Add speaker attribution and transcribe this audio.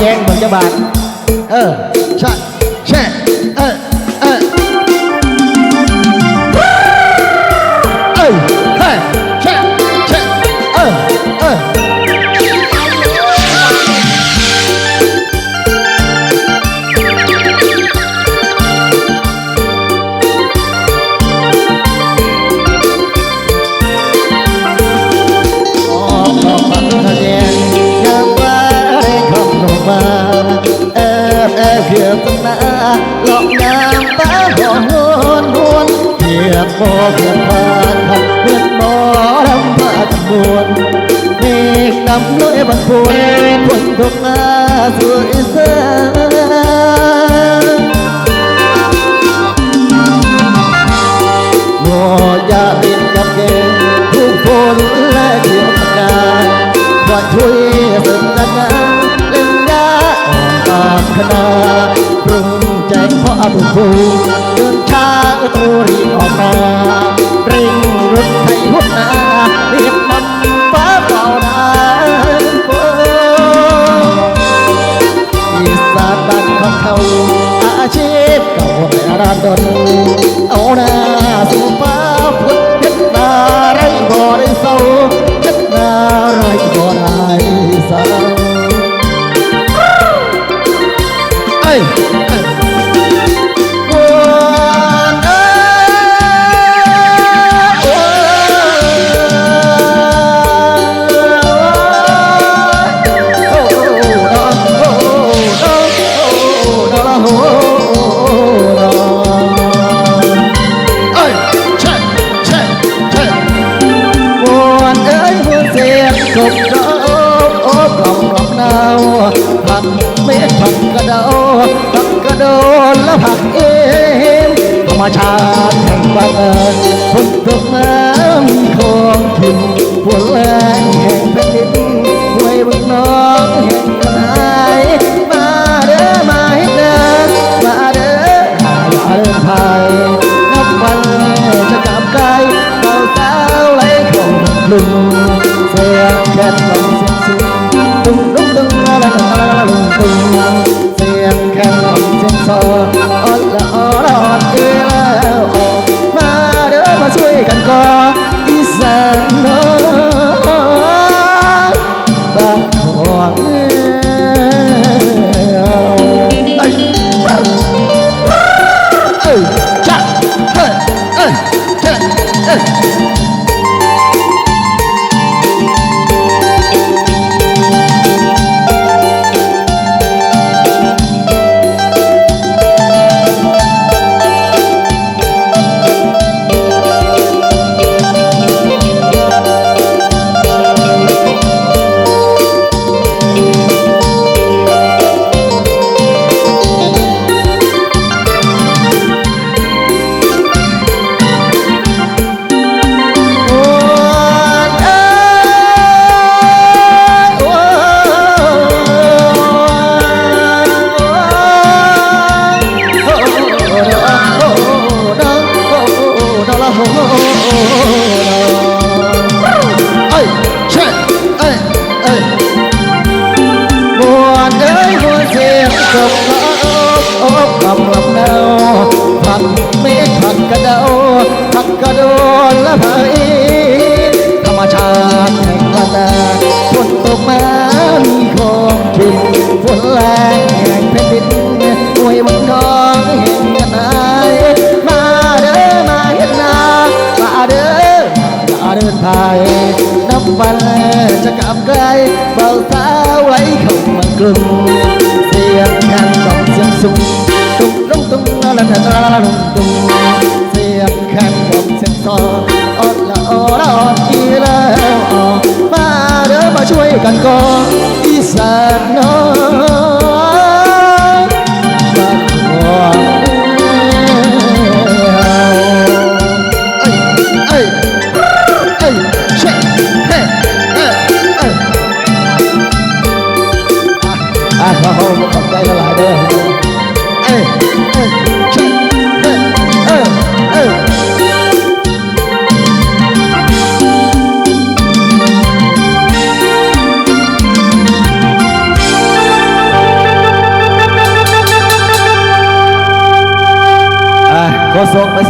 Speaker 1: แย้งเหมือนจะบาดเออใช่ ขอเพื่อนบ้านพันเพื่อนหมอลำมาจำนวนเมฆดำลอยบันพุนฝนทุกนาสู่อีสานหมอยาบินกับเกงทุกคนและเดียวกันดาขอช่วยสนับสนุนเล่นยาออกปากคณะปรุ่งแจ้งเพราะอาบุญเตูรีออกมาเริงรุถไถหุ่นาเรียกมันฟ้าเปล่านาอีสานบ้านของเขาอาชีพเก่าในร้านดนเอาหน้าสุภาพุทธเพนาไรบ่ได้เศร้าเพชรนา ชมดอกโอ้กล่องรองนาวผักเม็ดผักกระโดผักกระโดแล้วผักเอมธรรมชาติแห่งบังเอิญฝนตกน้ำคลองถิ่นฝนแรงแห่งแผ่นดินห้วยบึงน้องแห่ง อดละอดอดเอละออกมาเด้อมาช่วยกันก่ออีสานเนาะบ้านของเอ้ยจ้ะเอ้ยเอ้ยเอ้ย กระเดาผักกระโดนและผักอีธรรมชาติแห่งละนาฝนตกมามีของกินฝนแรงแห่งแผ่นดินอวยมังทองแห่งกันนายมาเด้อมาเห็นนามาเด้อมาเดินทายน้ำวันจะกลับไกลเบาสาวไว้เข้ามากลุ่มเสียงกันต้องเสียงสูงตุ้งตุ้งตุ้งละละละละตุ้ง มาเด้อมาช่วยกันก่อนอีสานน้อยบ้านหัวเอ้ยเอ้ย corazón.